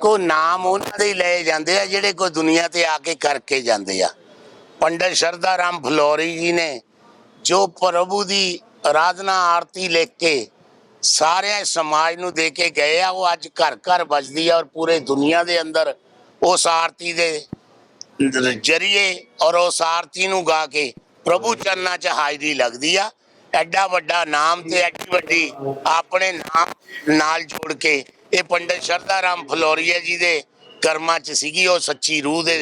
ਦੇਖੋ ਨਾਮ ਉਹਨਾਂ ਦੇ ਹੀ ਲਏ ਜਾਂਦੇ ਆ, ਜਿਹੜੇ ਕੋਈ ਦੁਨੀਆ ਤੇ ਆ ਕੇ ਕਰਕੇ ਜਾਂਦੇ ਆ। ਪੰਡਤ ਸ਼ਰਧਾ ਰਾਮ ਫਲੋਰੀ ਜੀ ਨੇ ਜੋ ਪ੍ਰਭੂ ਦੀ ਆਰਾਧਨਾ ਆਰਤੀ ਲਿਖ ਕੇ ਸਾਰੇ ਸਮਾਜ ਨੂੰ ਦੇ ਕੇ ਗਏ ਆ, ਉਹ ਅੱਜ ਘਰ ਘਰ ਵੱਜਦੀ ਆ ਔਰ ਪੂਰੇ ਦੁਨੀਆ ਦੇ ਅੰਦਰ ਉਸ ਆਰਤੀ ਦੇ ਜਰੀਏ ਔਰ ਉਸ ਆਰਤੀ ਨੂੰ ਗਾ ਕੇ ਪ੍ਰਭੂ ਚਰਨਾਂ 'ਚ ਹਾਜ਼ਰੀ ਲੱਗਦੀ ਆ। ਐਡਾ ਵੱਡਾ ਨਾਮ ਤੇ ਐਡੀ ਵੱਡੀ ਆਪਣੇ ਨਾਮ ਨਾਲ ਜੋੜ ਕੇ ਇਹ ਪੰਡਤ ਸ਼ਰਧਾ ਰਾਮ ਫਲੋਰੀਆ ਜੀ ਦੇ ਕਰਮਾਂ 'ਚ ਸੀਗੀ ਉਹ ਸੱਚੀ ਰੂਹ ਦੇ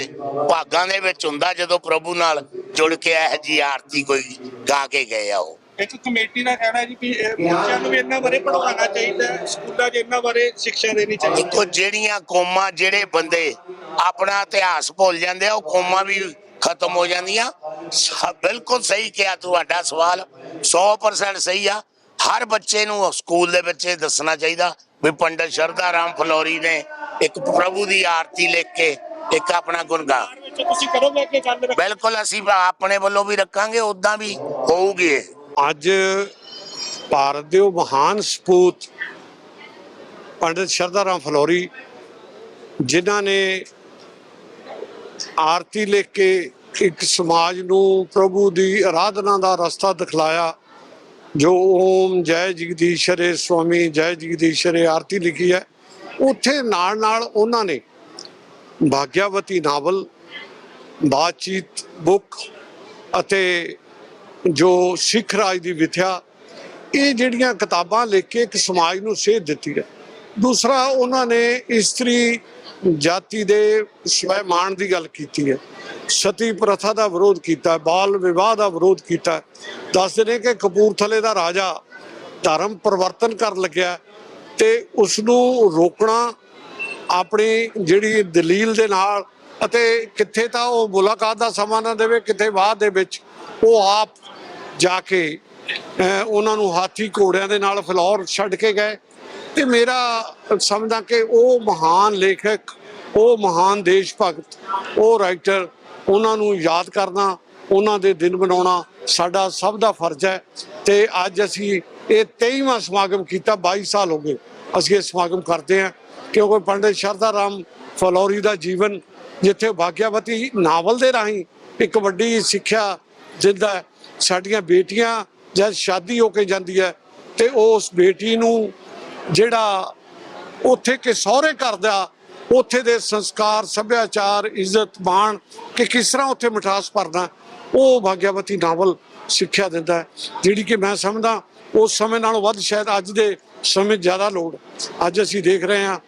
ਭਾਗਾਂ ਦੇ ਵਿੱਚ ਹੁੰਦਾ ਜਦੋਂ ਪ੍ਰਭੂ ਨਾਲ ਜੁੜ ਕੇ ਇਹ ਜੀ ਆਰਤੀ ਕੋਈ ਗਾ ਕੇ ਗਏ ਆ ਉਹ। ਇੱਕ ਕਮੇਟੀ ਦਾ ਕਹਿਣਾ ਜੀ ਕਿ ਇਹ ਬੱਚਿਆਂ ਨੂੰ ਵੀ ਇਹਨਾਂ ਬਾਰੇ ਪੜਾਉਣਾ ਚਾਹੀਦਾ ਹੈ ਸਕੂਲਾਂ 'ਚ ਇਹਨਾਂ ਬਾਰੇ ਸਿੱਖਿਆ ਦੇਣੀ ਚਾਹੀਦੀ ਦੇਖੋ ਜਿਹੜੀਆਂ ਕੌਮਾਂ ਜਿਹੜੇ ਬੰਦੇ ਆਪਣਾ ਇਤਿਹਾਸ ਭੁੱਲ ਜਾਂਦੇ ਆ ਉਹ ਕੌਮਾਂ ਵੀ ਖਤਮ ਹੋ ਜਾਂਦੀਆਂ। ਬਿਲਕੁਲ ਸਹੀ ਕਿਹਾ ਤੁਹਾਡਾ ਸਵਾਲ 100% ਸਹੀ ਆ। ਹਰ ਬੱਚੇ ਨੂੰ ਸਕੂਲ ਦੇ ਵਿੱਚ ਦੱਸਣਾ ਚਾਹੀਦਾ ਵੀ ਪੰਡਤ ਸ਼ਰਧਾ ਰਾਮ ਫਲੋਰੀ ਨੇ ਇੱਕ ਪ੍ਰਭੂ ਦੀ ਆਰਤੀ ਲਿਖ ਕੇ ਇੱਕ ਆਪਣਾ ਗੁਣਗਾ ਹੈ ਵਿੱਚ ਤੁਸੀਂ ਕਰੋਗੇ ਕਿ ਗੱਲ ਰੱਖ- ਬਿਲਕੁਲ ਅਸੀਂ ਆਪਣੇ ਵੱਲੋਂ ਵੀ ਰੱਖਾਂਗੇ ਉਦਾਂ ਵੀ ਹੋਊਗੀ ਅੱਜ ਭਾਰਤ ਦੇ ਉਹ ਮਹਾਨ ਸਪੂਤ ਪੰਡਿਤ ਸ਼ਰਧਾ ਰਾਮ ਫਲੋਰੀ ਜਿਨ੍ਹਾਂ ਨੇ ਆਰਤੀ ਲਿਖ ਕੇ ਇੱਕ ਸਮਾਜ ਨੂੰ ਪ੍ਰਭੂ ਦੀ ਆਰਾਧਨਾ ਦਾ ਰਸਤਾ ਦਿਖਲਾਇਆ ਜੋ ਓਮ ਜੈ ਜਗਦੀਸ਼ਰੇ ਸੁਆਮੀ ਜੈ ਜਗਦੀਸ਼ਰੇ ਆਰਤੀ ਲਿਖੀ ਹੈ, ਉੱਥੇ ਨਾਲ ਨਾਲ ਉਹਨਾਂ ਨੇ ਭਾਗਿਆਵਤੀ ਨਾਵਲ, ਬਾਤਚੀਤ, ਬੁੱਕ ਅਤੇ ਜੋ ਸਿੱਖ ਰਾਜ ਦੀ ਵਿਥਿਆ, ਇਹ ਜਿਹੜੀਆਂ ਕਿਤਾਬਾਂ ਲਿਖ ਕੇ ਇੱਕ ਸਮਾਜ ਨੂੰ ਸੇਧ ਦਿੱਤੀ ਹੈ। ਦੂਸਰਾ, ਉਹਨਾਂ ਨੇ ਇਸਤਰੀ ਜਾਤੀ ਦੇ ਸਵੈਮਾਨ ਦੀ ਗੱਲ ਕੀਤੀ ਹੈ। ਸਤੀ ਪ੍ਰਥਾ ਦਾ ਵਿਰੋਧ ਕੀਤਾ, ਬਾਲ ਵਿਵਾਹ ਦਾ ਵਿਰੋਧ ਕੀਤਾ। ਦੱਸਦੇ ਨੇ ਕਿ ਕਪੂਰਥਲੇ ਦਾ ਰਾਜਾ ਧਰਮ ਪਰਿਵਰਤਨ ਕਰਨ ਲੱਗਿਆ ਤੇ ਉਸ ਨੂੰ ਰੋਕਣਾ ਆਪਣੀ ਜਿਹੜੀ ਦਲੀਲ ਦੇ ਨਾਲ ਅਤੇ ਕਿੱਥੇ ਤਾਂ ਉਹ ਮੁਲਾਕਾਤ ਦਾ ਸਮਾਂ ਨਾ ਦੇਵੇ, ਕਿੱਥੇ ਬਾਅਦ ਦੇ ਵਿੱਚ ਉਹ ਆਪ ਜਾ ਕੇ ਉਹਨਾਂ ਨੂੰ ਹਾਥੀ ਘੋੜਿਆਂ ਦੇ ਨਾਲ ਫਲੌਰ ਛੱਡ ਕੇ ਗਏ। ਤੇ ਮੇਰਾ ਸਮਝਦਾ ਕਿ ਉਹ ਮਹਾਨ ਲੇਖਕ, ਉਹ ਮਹਾਨ ਦੇਸ਼ ਭਗਤ ਉਹ ਰਾਈਟਰ ਉਹਨਾਂ ਨੂੰ ਯਾਦ ਕਰਨਾ, ਉਹਨਾਂ ਦੇ ਦਿਨ ਬਣਾਉਣਾ ਸਾਡਾ ਸਭ ਦਾ ਫਰਜ਼ ਹੈ। ਤੇ ਅੱਜ ਅਸੀਂ ਇਹ 23ਵਾਂ ਸਮਾਗਮ ਕੀਤਾ 22 ਸਾਲ ਹੋ ਗਏ ਅਸੀਂ ਇਹ ਸਮਾਗਮ ਕਰਦੇ ਹਾਂ। ਕਿਉਂਕਿ ਪੰਡਿਤ ਸ਼ਰਧਾ ਰਾਮ ਫਲੋਰੀ ਦਾ ਜੀਵਨ ਜਿੱਥੇ ਭਾਗਿਆਵਤੀ ਨਾਵਲ ਦੇ ਰਾਹੀਂ ਇੱਕ ਵੱਡੀ ਸਿੱਖਿਆ ਦਿੰਦਾ ਸਾਡੀਆਂ ਬੇਟੀਆਂ ਜਦ ਸ਼ਾਦੀ ਹੋ ਕੇ ਜਾਂਦੀ ਹੈ ਤੇ ਉਸ ਬੇਟੀ ਨੂੰ ਜਿਹੜਾ ਉੱਥੇ ਕਿ ਸਹੁਰੇ ਘਰ ਦਾ ਉੱਥੇ ਦੇ ਸੰਸਕਾਰ, ਸੱਭਿਆਚਾਰ, ਇੱਜ਼ਤ, ਮਾਣ ਕਿ ਕਿਸ ਤਰ੍ਹਾਂ ਉੱਥੇ ਮਿਠਾਸ ਭਰਨਾ, ਉਹ ਭਾਗਿਆਵਤੀ ਨਾਵਲ ਸਿੱਖਿਆ ਦਿੰਦਾ ਜਿਹੜੀ ਕਿ ਮੈਂ ਸਮਝਦਾ, ਉਸ ਸਮੇਂ ਨਾਲੋਂ ਵੱਧ ਸ਼ਾਇਦ ਅੱਜ ਦੇ ਸਮੇਂ ਜ਼ਿਆਦਾ ਲੋੜ ਅੱਜ ਅਸੀਂ ਦੇਖ ਰਹੇ ਹਾਂ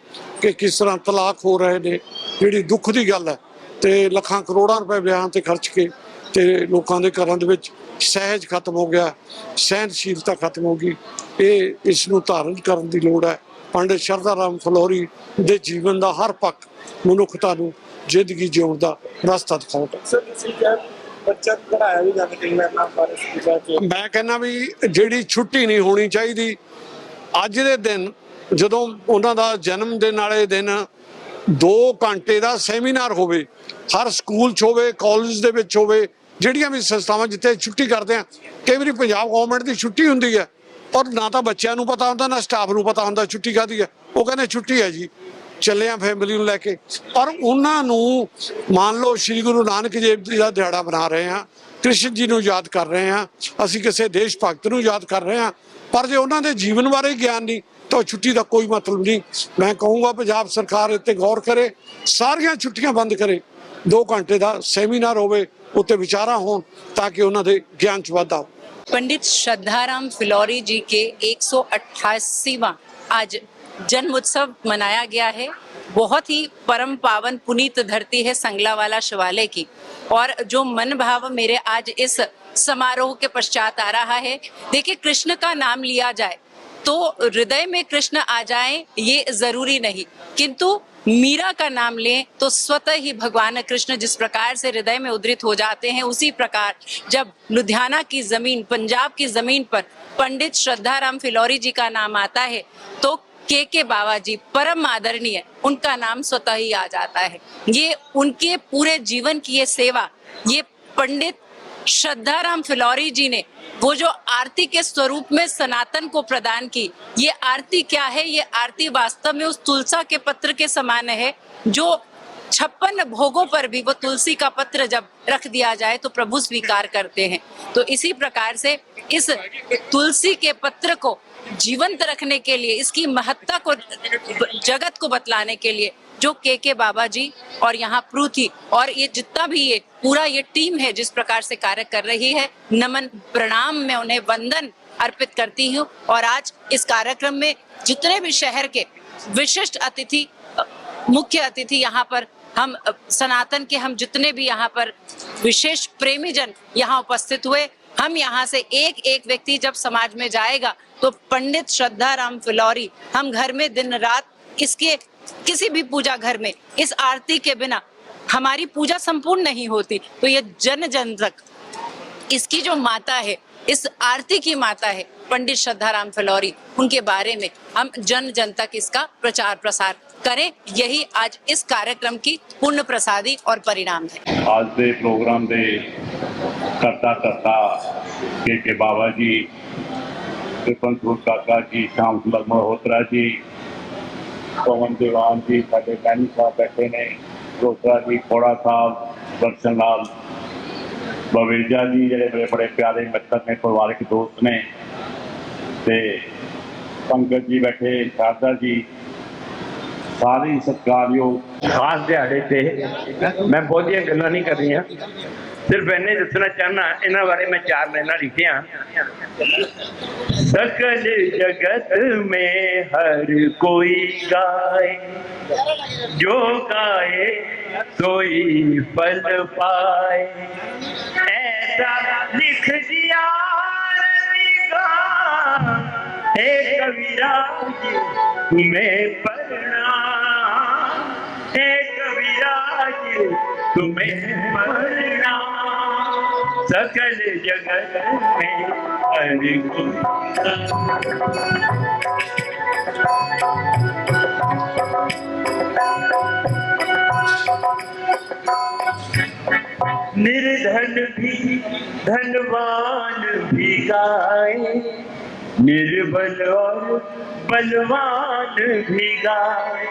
ਕਿ ਕਿਸ ਤਰ੍ਹਾਂ ਤਲਾਕ ਹੋ ਰਹੇ ਨੇ, ਜਿਹੜੀ ਦੁੱਖ ਦੀ ਗੱਲ ਹੈ। ਤੇ ਲੱਖਾਂ ਕਰੋੜਾਂ ਰੁਪਏ ਵਿਆਹਾਂ ਤੇ ਖਰਚ ਕੇ ਤੇ ਲੋਕਾਂ ਦੇ ਘਰਾਂ ਦੇ ਵਿੱਚ ਸਹਿਜ ਖਤਮ ਹੋ ਗਿਆ, ਸਹਿਨਸ਼ੀਲਤਾ ਖਤਮ ਹੋ ਗਈ। ਇਹ ਇਸ ਨੂੰ ਧਾਰਨ ਕਰਨ ਦੀ ਲੋੜ ਹੈ। ਪੰਡਿਤ ਸ਼ਰਧਾ ਰਾਮ ਫਲੋਰੀ ਦੇ ਜੀਵਨ ਦਾ ਹਰ ਪੱਖ ਮਨੁੱਖਤਾ ਨੂੰ ਜ਼ਿੰਦਗੀ ਜਿਉਣ ਦਾ ਰਸਤਾ ਦਿਖਾਉਂਦਾ। ਸਰ ਤੁਸੀਂ ਕਿਹਾ ਬੱਚਾ ਪੜਾਇਆ ਵੀ ਜਾਂਦਾ ਕਈ ਵਾਰ ਨਾ ਬਾਰੇ ਸਕੂਲਾਂ 'ਚ ਮੈਂ ਕਹਿੰਦਾ ਵੀ ਜਿਹੜੀ ਛੁੱਟੀ ਨਹੀਂ ਹੋਣੀ ਚਾਹੀਦੀ ਅੱਜ ਦੇ ਦਿਨ ਜਦੋਂ ਉਹਨਾਂ ਦਾ ਜਨਮ ਦਿਨ ਵਾਲੇ ਦਿਨ 2 ਘੰਟੇ ਦਾ ਸੈਮੀਨਾਰ ਹੋਵੇ ਹਰ ਸਕੂਲ 'ਚ ਹੋਵੇ ਕਾਲਜ ਦੇ ਵਿੱਚ ਹੋਵੇ ਜਿਹੜੀਆਂ ਵੀ ਸੰਸਥਾਵਾਂ ਜਿੱਥੇ ਛੁੱਟੀ ਕਰਦੇ ਆ ਕਈ ਵਾਰੀ ਪੰਜਾਬ ਗਵਰਨਮੈਂਟ ਦੀ ਛੁੱਟੀ ਹੁੰਦੀ ਹੈ ਔਰ ਨਾ ਤਾਂ ਬੱਚਿਆਂ ਨੂੰ ਪਤਾ ਹੁੰਦਾ, ਨਾ ਸਟਾਫ ਨੂੰ ਪਤਾ ਹੁੰਦਾ ਛੁੱਟੀ ਕਾਦੀ ਹੈ। ਉਹ ਕਹਿੰਦੇ ਛੁੱਟੀ ਹੈ ਜੀ। ਚੱਲੇ ਆ ਫੈਮਿਲੀ ਨੂੰ ਲੈ ਕੇ। ਪਰ ਉਹਨਾਂ ਨੂੰ ਮੰਨ ਲਓ ਸ੍ਰੀ ਗੁਰੂ ਨਾਨਕ ਦੇਵ ਜੀ ਦਾ ਦਿਹਾੜਾ ਬਣਾ ਰਹੇ ਆ ਕ੍ਰਿਸ਼ਨ ਜੀ ਨੂੰ ਯਾਦ ਕਰ ਰਹੇ ਆ ਅਸੀਂ ਕਿਸੇ ਦੇਸ਼ ਭਗਤ ਨੂੰ ਯਾਦ ਕਰ ਰਹੇ ਆ ਪਰ ਜੇ ਉਹਨਾਂ ਦੇ ਜੀਵਨ ਬਾਰੇ ਗਿਆਨ ਨਹੀਂ, ਤਾਂ ਉਹ ਛੁੱਟੀ ਦਾ ਕੋਈ ਮਤਲਬ ਨਹੀਂ। ਮੈਂ ਕਹੂੰਗਾ ਪੰਜਾਬ ਸਰਕਾਰ ਇੱਥੇ ਗੌਰ ਕਰੇ, ਸਾਰੀਆਂ ਛੁੱਟੀਆਂ ਬੰਦ ਕਰੇ। 2 ਘੰਟੇ ਦਾ ਸੈਮੀਨਾਰ ਹੋਵੇ, ਉੱਤੇ ਵਿਚਾਰਾਂ ਹੋਣ, ਤਾਂ ਕਿ ਉਹਨਾਂ ਦੇ ਗਿਆਨ ਚ ਵਾਧਾ ਹੋਵੇ। पंडित श्रद्धाराम फिलौरी जी के 188वां आज जन्म उत्सव मनाया गया है। बहुत ही परम पावन पुनीत धरती है संगला वाला शिवालय की। और जो मन भाव मेरे आज इस समारोह के पश्चात आ रहा है, देखिए कृष्ण का नाम लिया जाए तो हृदय में कृष्ण आ जाए, ये ज़रूरी नहीं। किंतु मीरा का नाम लें तो स्वतः ही भगवान कृष्ण जिस प्रकार से हृदय में उद्धृत हो जाते हैं, उसी प्रकार जब लुधियाना की ज़मीन, पंजाब की ज़मीन पर पंडित श्रद्धाराम फिलौरी जी का नाम आता है तो के के बाबा जी परम आदरणीय, उनका नाम स्वतः ही आ जाता है। ये उनके पूरे जीवन की ये सेवा, ये पंडित श्रद्धाराम फिलौरी जी ने वो जो आरती के स्वरूप में सनातन को प्रदान की, ये आरती क्या है? ये आरती वास्तव में उस तुलसा के पत्र के समान है, जो छप्पन भोगों पर भी वो तुलसी का पत्र जब रख दिया जाए तो प्रभु स्वीकार करते हैं। तो इसी प्रकार से इस तुलसी के पत्र को जीवंत रखने के लिए, इसकी महत्ता को, जगत को बतलाने के लिए जो के के बाबा जी और यहाँ प्रू थी और ये जितना भी ये पूरा ये टीम है जिस प्रकार से कार्य कर रही है, नमन प्रणाम मैं उन्हें वंदन अर्पित करती हूँ। और आज इस कार्यक्रम में जितने भी शहर के विशिष्ट अतिथि, मुख्य अतिथि यहाँ पर हम, सनातन के हम जितने भी यहाँ पर विशेष प्रेमी जन यहाँ उपस्थित हुए, हम यहाँ से एक एक व्यक्ति जब समाज में जाएगा तो पंडित श्रद्धा राम फिलौरी, हम घर में दिन रात इसके किसी भी पूजा घर में, इस आरती के बिना हमारी पूजा संपूर्ण नहीं होती। तो ये जन जन तक इसकी जो माता है, इस आरती की माता है, पंडित श्रद्धाराम फलौरी, उनके बारे में हम जन जन तक इसका प्रचार प्रसार करें। यही आज इस कार्यक्रम की पूर्ण प्रसादी और परिणाम है। आज दे प्रोग्राम दे करता करता के के बाबा जी श्याम काका जी, श्याम जी ਪਵਨ ਦੀਵਾਨ ਜੀ ਸਾਡੇ ਪੈਣੀ ਸਾਹਿਬ ਬੈਠੇ ਨੇ ਰੋਤਰਾ ਜੀ ਕੋੜਾ ਸਾਹਿਬ, ਦਰਸ਼ਨ ਲਾਲ ਬਵੇਜਾ ਜੀ ਜਿਹੜੇ ਬੜੇ ਬੜੇ ਪਿਆਰੇ ਮਿੱਤਰ ਨੇ, ਪਰਿਵਾਰਕ ਦੋਸਤ ਨੇ ਤੇ ਪੰਕਜ ਜੀ ਬੈਠੇ, ਸ਼ਾਰਦਾ ਜੀ, ਸਾਰੇ ਸਤਿਕਾਰਯੋਗ। ਖਾਸ ਦਿਹਾੜੇ ਤੇ ਮੈਂ ਬਹੁਤੀਆਂ ਗੱਲਾਂ ਨਹੀਂ ਕਰਨੀਆਂ ਸਿਰਫ ਇਹਨੇ ਦੱਸਣਾ ਚਾਹਨਾ ਇਹਨਾਂ ਬਾਰੇ ਮੈਂ ਚਾਰ ਲਾਈਨਾਂ ਲਿਖੀਆਂ ਸਕਲ ਜਗਤ में हर कोई गाए जो गाए सोई फल पाए ऐसा लिख दिया रविगा हे कविराज तुम्हें प्रणाम हे कविराज तुम्हें प्रणाम सकल जगत में हर कोई निर्धन भी धनवान भी गाए निर्बल और बलवान भी गाए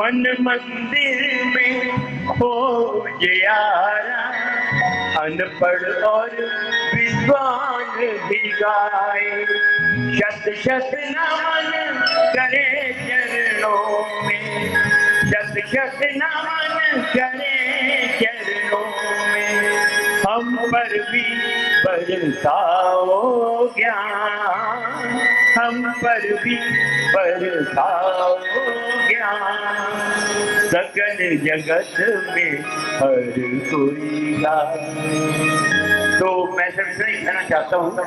मन मंदिर में हो जियारा अनपढ़ और विद्वान भी गाए शत शत नमन करे चरणों में शत शत नमन करे चरणों में हम पर भी बरसाओ ज्ञान हम पर भी बरसाओ ज्ञान सकल जगत में हर कोई गाए तो मैं सिर्फ इतना ही कहना चाहता हूँ